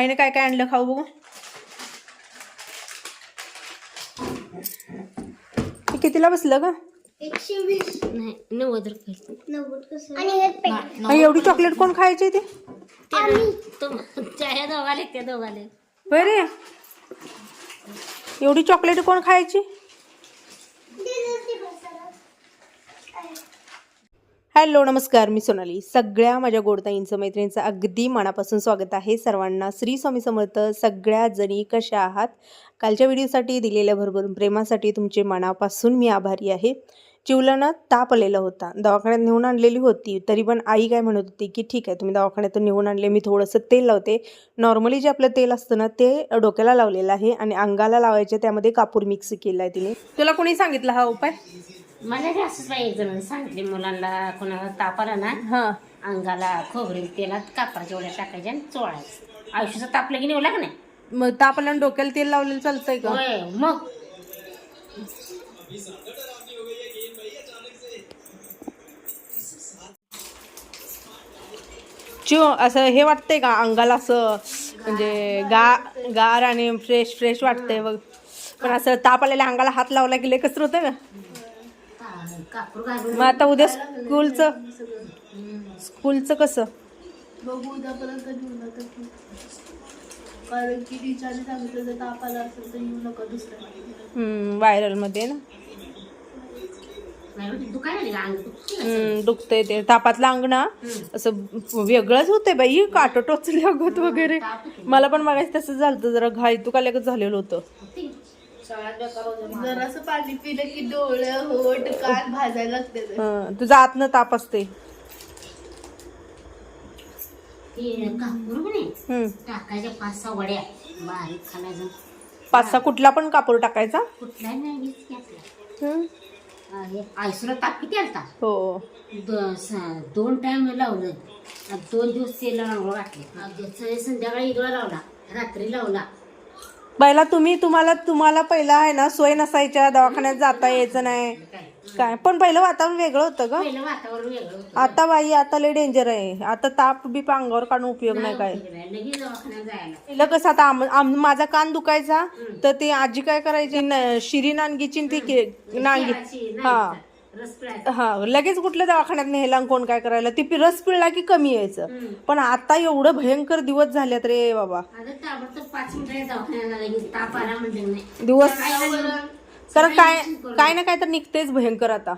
आईने काय काय आणलं खाऊ बघू. हे कितीला बसलं ग? एकशे वीस. नाही नव्वद रुपये. नव्वद कसं? आणि हे पॅकेट आणि एवढी चॉकलेट कोण खायची ते? तुम त्या दोघाले त्या दोघाले. बरे. एवढी चॉकलेट कोण खायची? हॅलो नमस्कार. मी सोनाली. सगळ्या माझ्या गोडताईंचं मैत्रिणींचं अगदी मनापासून स्वागत आहे. सर्वांना श्री स्वामी समर्थ. सगळ्या जणी कशा आहात? कालच्या व्हिडिओसाठी दिलेल्या भरभरून प्रेमासाठी तुमचे मनापासून मी आभारी आहे. चिवलानं ताप आलेला होता. दवाखान्यात नेऊन आणलेली होती. तरी पण आई काय म्हणत होती की ठीक आहे तुम्ही दवाखान्यातून नेऊन आणले. मी थोडंसं तेल लावते. नॉर्मली जे आपलं तेल असतं ना ते डोक्याला लावलेलं आहे आणि अंगाला लावायचे. त्यामध्ये कापूर मिक्स केला आहे तिने. तुला कोणी सांगितलं हा उपाय? मला असंच एक जण सांगितले मुलांना कोणाला ताप आला ना हां. अंगाला खोबरे तेलात कापराच्या ओढ्या टाकायच्या आणि चोळायचं. आयुष्याचं तापलं की का नाही. मग ताप आल्यानं डोक्याला तेल लावलेलं चालतंय का? होय मग. चिव असं हे वाटतंय का अंगाला असं म्हणजे गा गार आणि फ्रेश फ्रेश वाटतंय बघ. पण असं ताप आलेल्या अंगाला हात लावला की लय होतं घालून मग आता उद्या स्कूलचं? स्कूलचं कसं? बघू उद्यापर्यंत घेऊ नका कारण की टीचरने सांगितलं जर ताप आला असेल तर येऊ नका दुसऱ्या ना. अंग दुखतं? हम्म, दुखतंय ते. तापातलं अंग ना असं वेगळंच होतंय बाई. काट टोचले अगत वगैरे. मला पण मागायचं तसं झालं जरा घाई तुकाल्यागत झालेलं होतं. जरासं पाणी पिलं की डोळं होट कान भाजायला लागते. हं, तुझा आतनं ताप असते. टाकायच्या पाच सहा वड्या बारीक खालायचं. पाच सहा कुठला पण कापूर टाकायचा? कुठलाही नाही वीस की आपला हं. हे आयसुला ताप किती आलता? हो. द- स- दोन टाइम लावलं. आणि दोन दिवस तेल आंघोळ घातले. संध्याकाळी इकडं लावला रात्री लावला. पहिला तुम्ही तुम्हाला तुम्हाला पहिला आहे ना सोय नसायच्या दवाखान्यात जाता यायचं नाही. काय? पण पहिलं वातावरण वेगळं होतं ग. पहिलं वातावरण वेगळं होतं. आता बाई आता लय डेंजर आहे. आता ताप बीप अंगावर काढून उपयोग नाही काय. लगेच दवाखान्यात जायला. पहिलं कसं आता आम- आम- माझा कान दुखायचा तर ते आजी काय करायची न- शिरी नांगीची आणि ती के- नांगी हा. हा लगेच कुठल्या दवाखान्यात नेला कोण काय करायला? ती रस पिळला की कमी यायचं. पण आता एवढं भयंकर दिवस झाल्यात रे बाबा. म्हणजे नाही. दिवस? तर काय काय ना काय तर निघतेच भयंकर आता.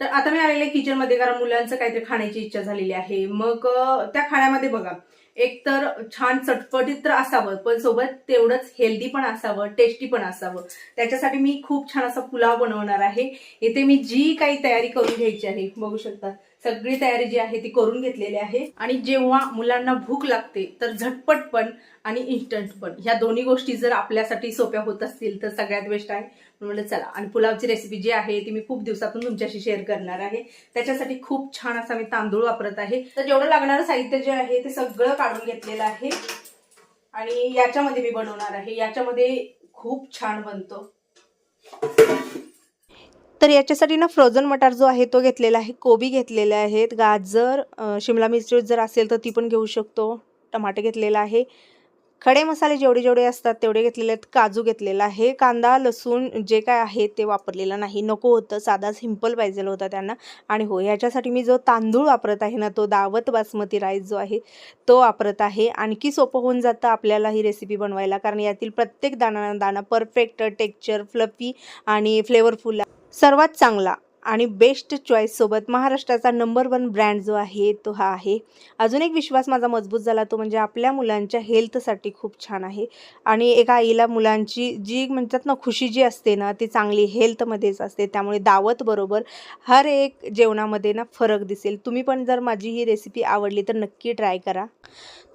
तर आता मी आलेले किचनमध्ये कारण मुलांचं काहीतरी खाण्याची इच्छा झालेली आहे. मग त्या खाण्यामध्ये बघा. एक तर छान चटपटीत तर असावं पण सोबत तेवढंच हेल्दी पण असावं टेस्टी पण असावं. त्याच्यासाठी मी खूप छान असा पुलाव बनवणार आहे. इथे मी जी काही तयारी करून घ्यायची आहे बघू शकता. सगळी तयारी जी आहे ती करून घेतलेली आहे. आणि जेव्हा मुलांना भूक लागते तर झटपट पण आणि इन्स्टंट पण. ह्या दोन्ही गोष्टी जर आपल्यासाठी सोप्या होत असतील तर सगळ्यात बेस्ट आहे. म्हणून म्हणलं चला आणि पुलावची रेसिपी जी आहे ती मी खूप दिवसातून तुमच्याशी शेअर करणार आहे. त्याच्यासाठी खूप छान असा मी तांदूळ वापरत आहे. तर जेवढं लागणारं साहित्य जे आहे ते सगळं काढून घेतलेलं आहे. आणि याच्यामध्ये मी बनवणार आहे. याच्यामध्ये खूप छान बनतो. तर याच्यासाठी ना फ्रोझन मटार जो आहे तो घेतलेला आहे कोबी घेतलेले आहेत गाजर शिमला मिरची जर असेल तर ती पण घेऊ शकतो. टमाटे घेतलेला आहे. खडे मसाले जेवढे जेवढे असतात तेवढे घेतलेले आहेत. काजू घेतलेला आहे. कांदा लसूण जे काय आहे ते वापरलेलं नाही. नको होतं. साधा सिंपल पाहिजे होता त्यांना. आणि हो ह्याच्यासाठी मी जो तांदूळ वापरत आहे ना तो दावत बासमती राईस जो आहे तो वापरत आहे. आणखी सोपं होऊन जातं आपल्याला ही रेसिपी बनवायला. कारण यातील प्रत्येक दाणा दाणा परफेक्ट टेक्चर फ्लफी आणि फ्लेवरफुल सर्वात चांगला आणि बेस्ट चॉईससोबत महाराष्ट्राचा नंबर वन ब्रँड जो आहे तो हा आहे. अजून एक विश्वास माझा मजबूत झाला तो म्हणजे आपल्या मुलांच्या हेल्थसाठी खूप छान आहे. आणि एका आईला मुलांची जी म्हणतात ना खुशी जी असते ना ती चांगली हेल्थमध्येच असते. त्यामुळे दावत बरोबर हर एक जेवणामध्ये ना फरक दिसेल. तुम्ही पण जर माझी ही रेसिपी आवडली तर नक्की ट्राय करा.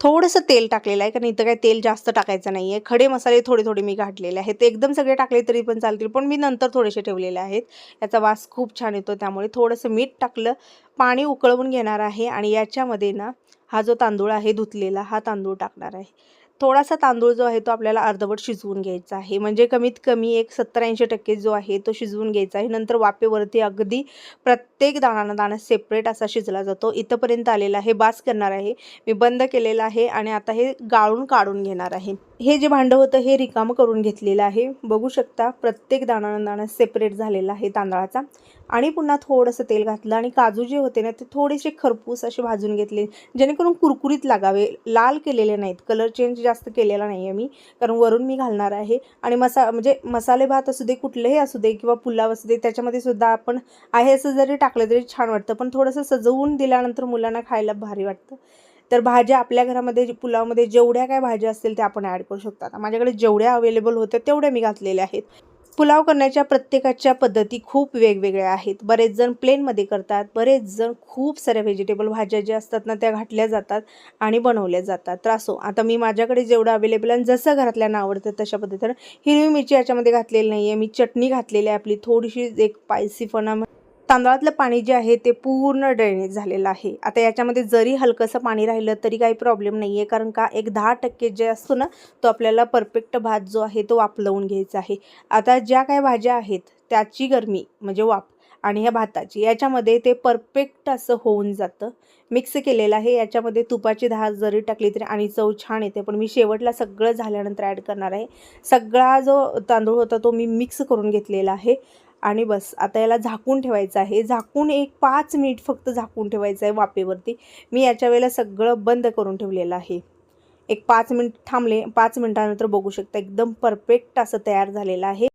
थोडंसं तेल टाकलेलं आहे कारण इथं काही तेल जास्त टाकायचं नाही आहे खडे मसाले थोडे थोडे मी घातलेले आहेत. ते एकदम सगळे टाकले तरी पण चालतील पण मी नंतर थोडेसे ठेवलेले आहेत. याचा वास खूप छान येतो त्यामुळे थोडंसं मीठ टाकलं पाणी उकळवून घेणार आहे आणि याच्यामध्ये ना हा जो तांदूळ आहे धुतलेला हा तांदूळ टाकणार आहे. थोडासा तांदूळ जो आहे तो आपल्याला अर्धवट शिजवून घ्यायचा आहे. म्हणजे कमीत कमी एक सत्तर ऐंशी टक्के जो आहे तो शिजवून घ्यायचा आहे. नंतर वाफेवरती अगदी प्रत्येक दाणा दाणा सेपरेट असा शिजला जातो. इथंपर्यंत आलेला आहे. बास करणार आहे. मी बंद केलेलं आहे आणि आता हे गाळून काढून घेणार आहे. हे जे भांडं होतं हे रिकामं करून घेतलेलं आहे. बघू शकता प्रत्येक दाणानं दाणा सेपरेट झालेला आहे तांदळाचा. आणि पुन्हा थोडंसं तेल घातलं आणि काजू जे होते ना ते थोडेसे खरपूस असे भाजून घेतले. जेणेकरून कुरकुरीत लागावे. लाल केलेले नाहीत. कलर चेंज जास्त केलेला नाही आहे मी. कारण वरून मी घालणार आहे. आणि मसा म्हणजे मसाले भात असू दे कुठलेही असू दे किंवा पुलाव असू दे त्याच्यामध्ये सुद्धा आपण आहे असं जरी टाकलं तरी छान वाटतं. पण थोडंसं सजवून दिल्यानंतर मुलांना खायला भारी वाटतं. तर भाज्या आपल्या घरामध्ये पुलावमध्ये जेवढ्या काय भाज्या असतील त्या आपण ॲड करू शकतो. आता माझ्याकडे जेवढ्या अवेलेबल होत्या तेवढ्या मी घातलेल्या आहेत. पुलाव करण्याच्या प्रत्येकाच्या पद्धती खूप वेगवेगळ्या आहेत. बरेच जण प्लेनमध्ये करतात बरेच जण खूप साऱ्या व्हेजिटेबल भाज्या ज्या असतात ना त्या घातल्या जातात आणि बनवल्या जातात. तर असो हो. आता मी माझ्याकडे जेवढं अवेलेबल आहे जसं घरातल्यांना आवडतं तशा पद्धतीनं हिरवी मिरची याच्यामध्ये घातलेली नाही आहे मी चटणी घातलेली आहे आपली. थोडीशी एक पायसीपणा तांदळातलं पाणी जे आहे ते पूर्ण ड्रेनेज झालेलं आहे. आता याच्यामध्ये जरी हलकंसं पाणी राहिलं तरी काही प्रॉब्लेम नाही आहे कारण का एक दहा टक्के जे असतो ना तो आपल्याला परफेक्ट भात जो आहे तो वापलवून घ्यायचा आहे. आता ज्या काय भाज्या आहेत त्याची गरमी म्हणजे वाफ आणि ह्या भाताची याच्यामध्ये ते परफेक्ट असं होऊन जातं. मिक्स केलेलं आहे. याच्यामध्ये तुपाची दहा जरी टाकली तरी आणि चव छान येते. पण मी शेवटला सगळं झाल्यानंतर ॲड करणार आहे. सगळा जो तांदूळ होता तो मी मिक्स करून घेतलेला आहे. आणि बस. आता याला झाकून ठेवायचं आहे. झाकून एक पाच मिनिट फक्त झाकून ठेवायचं आहे वापेवरती मी याच्या वेळेला सगळं बंद करून ठेवलेलं आहे. एक पाच मिनिट थांबले. पाच मिनिटानंतर बघू शकता एकदम परफेक्ट असं तयार झालेलं आहे.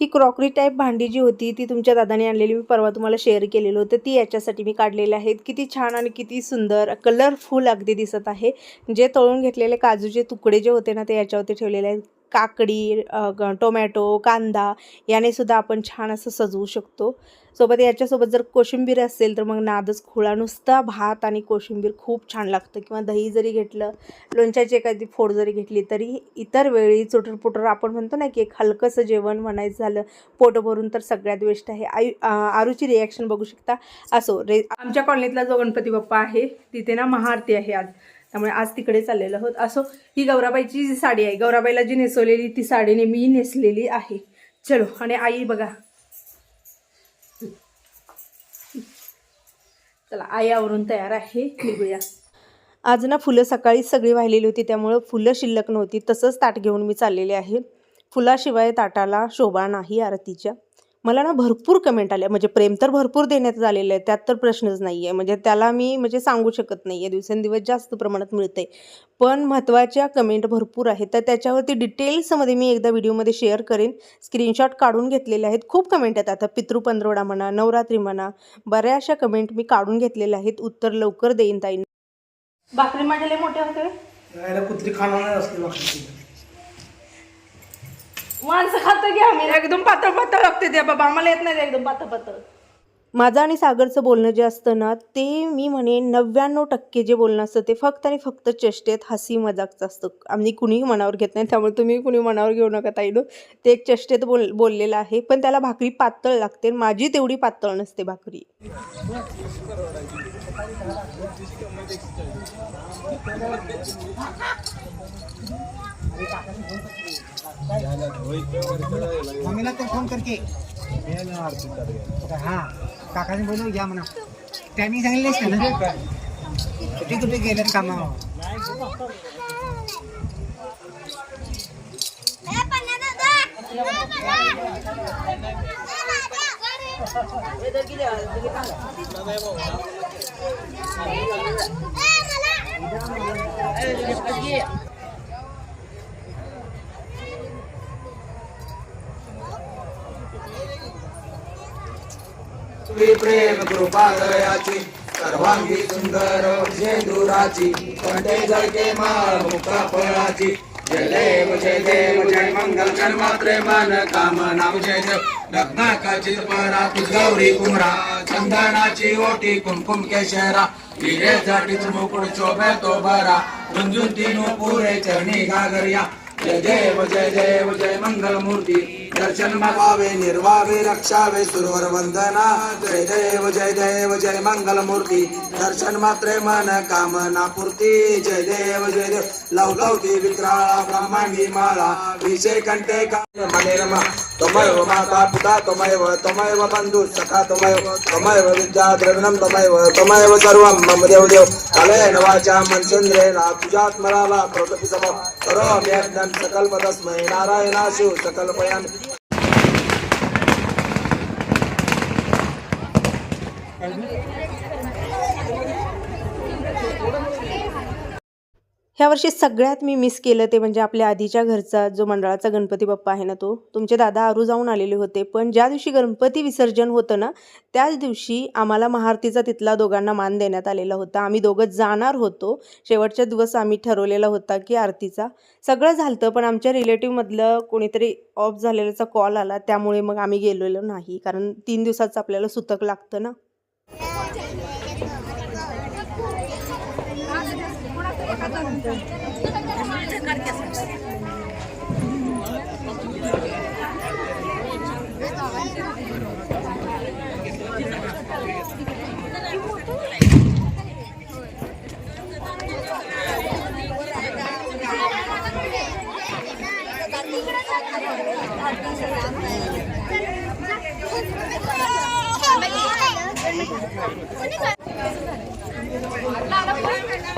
ही क्रॉकरी टाईप भांडी जी होती ती तुमच्या दादाने आणलेली मी परवा तुम्हाला शेअर केलेलं होतं ती याच्यासाठी मी काढलेली आहेत. किती छान आणि किती सुंदर कलरफुल अगदी दिसत आहे. जे तळून घेतलेले काजूचे तुकडे जे होते ना ते याच्यावरती ठेवलेले आहेत. काकडी ग- टोमॅटो कांदा याने सुद्धा आपण छान असं सजवू शकतो. सोबत याच्यासोबत जर कोशिंबीर असेल तर मग नादच खुळा नुसता भात आणि कोशिंबीर खूप छान लागतं. किंवा दही जरी घेतलं लोणच्याची एखादी फोड जरी घेतली तरी इतर वेळी चुटरपुटर आपण म्हणतो ना की एक हलकंसं जेवण म्हणायचं झालं पोट भरून तर सगळ्यात बेस्ट आहे. आई आरुची आरूची रिॲक्शन बघू शकता. असो रे आमच्या कॉलनीतला जो गणपती बाप्पा आहे तिथे ना महाआरती आहे आज. त्यामुळे आज तिकडे चाललेलं आहोत. असो ही गौराबाईची जी साडी आहे गौराबाईला जी नेसवलेली ती साडीने मी नेसलेली आहे. चलो आणि आई बघा. चला आई आवरून तयार आहे. निघूया. आज ना फुलं सकाळी सगळी वाहिलेली होती त्यामुळं फुलं शिल्लक नव्हती. तसंच ताट घेऊन मी चाललेले आहे. फुलाशिवाय ताटाला शोभा नाही आरतीच्या. मला ना भरपूर कमेंट आल्या. म्हणजे प्रेम तर भरपूर देण्यात आलेलं आहे. त्यात तर प्रश्नच नाही आहे म्हणजे त्याला मी म्हणजे सांगू शकत नाही आहे दिवसेंदिवस जास्त प्रमाणात मिळते पण महत्त्वाच्या कमेंट भरपूर आहेत. तर त्याच्यावरती डिटेल्समध्ये मी एकदा व्हिडिओमध्ये शेअर करेन. स्क्रीनशॉट काढून घेतलेले आहेत. खूप कमेंट आहेत आता पितृ पंधरवडा म्हणा नवरात्री म्हणा बऱ्याचशा कमेंट मी काढून घेतलेल्या आहेत. उत्तर लवकर देईन ताईन भाकरी माझ्या लय मोठे होते? कुत्री खाणार नाही असते भाकरी. माणसं खातं की आम्ही. एकदम पातळ पातळ लागते ते बाबा. आम्हाला येत नाही एकदम पातळ पातळ. माझं आणि सागरचं बोलणं जे असतं ना ते मी म्हणे नव्याण्णव टक्के जे बोलणं असतं ते फक्त आणि फक्त चेष्टेत हसी मजाकचं असतं. आम्ही कुणीही मनावर घेत नाही त्यामुळे तुम्ही कुणी मनावर घेऊ नका ताईनो. ते एक चेष्टेत बोल बोललेलं आहे. पण त्याला भाकरी पातळ लागते. माझी तेवढी पातळ नसते भाकरी. मम्मीला तर फोन करते हा काकाने बोलू घ्या म्हणा. त्यांनी सांगितलेच ना? कुठे कुठे गेलेत कामावर? तुझी प्रेम कृपा दयाची सर्वांगी सुंदर झेंडुराची कंठे जळके माळ मुक्ता फळाची. जय देव जय देव जय मंगल जन्मात्रे मन कामना जय देव. रत्नाकाची परा गौरी कुमरा चंदनाची ओटी कुमकुम केशरा. हिरे जाटीच मुकुड चोबे तो बरा. गुंजुन तीनू पुरे चरणी गागरिया जय देव जय देव जय मंगल मूर्ती दर्शन मागावे निर्वावे रक्षावे सुरवर वंदना जय देव जय देव जय मंगल मूर्ती दर्शन मात्रे मन कामना पूर्ती। जय देव जय देव। लवलवती विक्राळा ब्रह्मांगी माळा। विषय कंटे का त्वमैव माता पिता त्वमैव त्वमैव बन्धु सखा त्वमैव त्वमैव विद्या द्रविणं त्वमैव त्वमैव सर्वं मम देव देव कालेन वाचा मनसेन्द्रेण तुझात्मराला करोतपि सम। करोमि यज्ञं सकल्पतस्मै नारायणाशु सकल्पयामि। Thank you. ह्या वर्षी सगळ्यात मी मिस केलं ते म्हणजे आपल्या आधीच्या घरचा जो मंडळाचा गणपती बाप्पा आहे ना तो. तुमचे दादा आरू जाऊन आलेले होते. पण ज्या दिवशी गणपती विसर्जन होतं ना त्याच दिवशी आम्हाला महाआरतीचा तिथला दोघांना मान देण्यात आलेला होता. आम्ही दोघं जाणार होतो. शेवटच्या दिवस आम्ही ठरवलेला होता की आरतीचा. सगळं झालं पण आमच्या रिलेटिव्हमधलं कोणीतरी ऑफ झालेल्याचा कॉल आला. त्यामुळे मग आम्ही गेलेलो नाही. कारण तीन दिवसाचं आपल्याला सुतक लागतं ना. Ini you.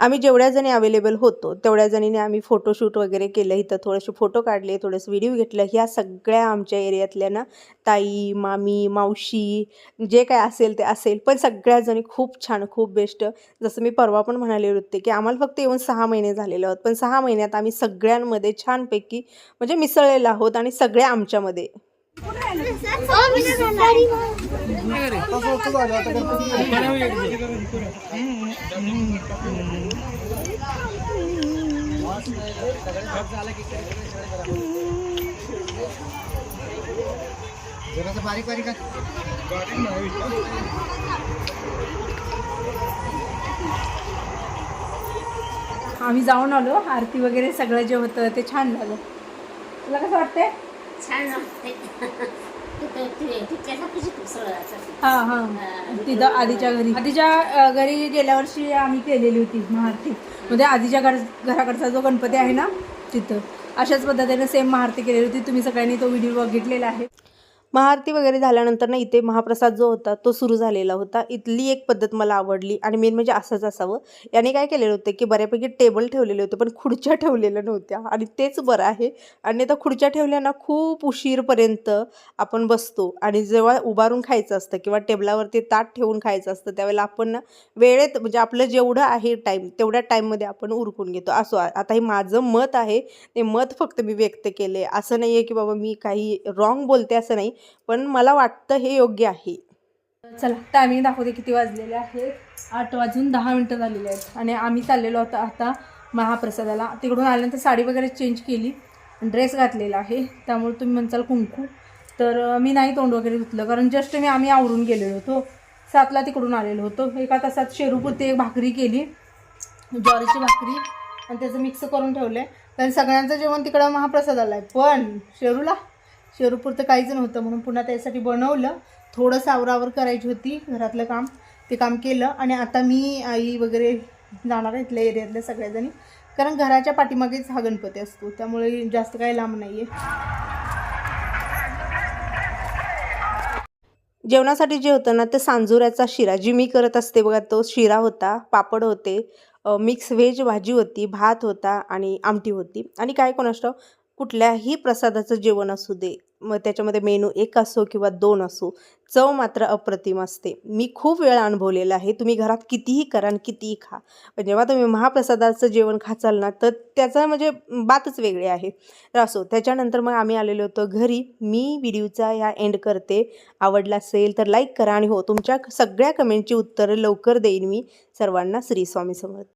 आम्ही जेवढ्या जणी अवेलेबल होतो तेवढ्या जणीने आम्ही फोटोशूट वगैरे केलं इथं थोडेसे फोटो काढले थोडंसं व्हिडिओ घेतलं. ह्या सगळ्या आमच्या एरियातल्या ना ताई मामी मावशी जे काय असेल ते असेल पण सगळ्या जणी खूप छान खूप बेस्ट जसं मी परवा पण म्हणाले होते की आम्हाला फक्त येऊन सहा महिने झालेले आहोत पण सहा महिन्यात आम्ही सगळ्यांमध्ये छानपैकी म्हणजे मिसळलेलो आहोत आणि सगळ्या आमच्यामध्ये. जरासं बारीक बारीक. आम्ही जाऊन आलो आरती वगैरे सगळं जे होतं ते छान झालं. तुला कसं वाटतंय? छान वाटते तिथल्यासारखीच खूप सगळं हां हां. तिथं आधीच्या घरी. आधीच्या घरी गेल्या वर्षी आम्ही केलेली होती महाआरती. म्हणजे आधीच्या घर घराकडचा जो गणपती आहे ना तिथं. अशाच पद्धतीने सेम महाआरती केलेली होती. तुम्ही सगळ्यांनी तो व्हिडिओ बघितलेला आहे. महाआरती वगैरे झाल्यानंतर ना इथे महाप्रसाद जो होता तो सुरू झालेला होता. इथली एक पद्धत मला आवडली आणि मेन म्हणजे असंच असावं. याने काय केलेलं होतं की बऱ्यापैकी टेबल ठेवलेले होते पण खुर्च्या ठेवलेल्या नव्हत्या आणि तेच बरं आहे. आणि आता खुर्च्या ठेवल्या ना खूप उशीरपर्यंत आपण बसतो आणि जेव्हा उभारून खायचं असतं किंवा टेबलावरती ताट ठेवून खायचं असतं त्यावेळेला आपण ना वेळेत म्हणजे आपलं जेवढं आहे टाईम तेवढ्या टाईममध्ये आपण उरकून घेतो. असो आता हे माझं मत आहे ते मत फक्त मी व्यक्त केले असं नाही आहे की बाबा मी काही रॉंग बोलते असं नाही. पण मला वाटतं हे योग्य आहे. चला टायमिंग दाखवते किती वाजलेले आहेत. आठ वाजून दहा मिनटं झालेले आहेत. आणि आम्ही चाललेलो होतो आता महाप्रसादाला. तिकडून आल्यानंतर साडी वगैरे चेंज केली. ड्रेस घातलेला आहे. त्यामुळे तुम्ही म्हणचाल कुंकू. तर मी नाही तोंड वगैरे धुतलं. कारण जस्ट मी आम्ही आवरून गेलेलो होतो. सातला तिकडून आलेलो होतो. एका तासात शेरूपुरती एक भाकरी केली. ज्वारीची भाकरी. आणि त्याचं मिक्स करून ठेवलं आहे कारण सगळ्यांचं जेवण तिकडं महाप्रसादाला आहे. पण शेरूला? शेरूपुरतं काहीच नव्हतं म्हणून पुन्हा त्यासाठी बनवलं. थोडंसं आवरावर करायची होती घरातलं काम. ते काम केलं आणि आता मी आई वगैरे जाणार आहे इथल्या एरियातल्या सगळ्याजणी. कारण घराच्या पाठीमागेच हा गणपती असतो. त्यामुळे जास्त काही लांब नाही आहे जेवणासाठी जे होतं ना ते सांजुऱ्याचा शिरा. जी मी करत असते बघा तो शिरा होता पापड होते मिक्स व्हेज भाजी होती भात होता आणि आमटी होती. आणि काय कोणाष्ट कुठल्याही प्रसादाचं जेवण असू दे. मग त्याच्यामध्ये मेनू एक असो किंवा दोन असो चव मात्र अप्रतिम असते. मी खूप वेळा अनुभवलेला आहे तुम्ही घरात कितीही करा आणि कितीही खा. पण जेव्हा तुम्ही महाप्रसादाचं जेवण खाचाल ना तर त्याचा म्हणजे बातच वेगळी आहे. तर असो त्याच्यानंतर मग आम्ही आलेलो होतो घरी. मी व्हिडिओचा ह्या एंड करते. आवडला असेल तर लाईक करा आणि हो तुमच्या सगळ्या कमेंटची उत्तरं लवकर देईन मी. सर्वांना श्री स्वामी समर्थ.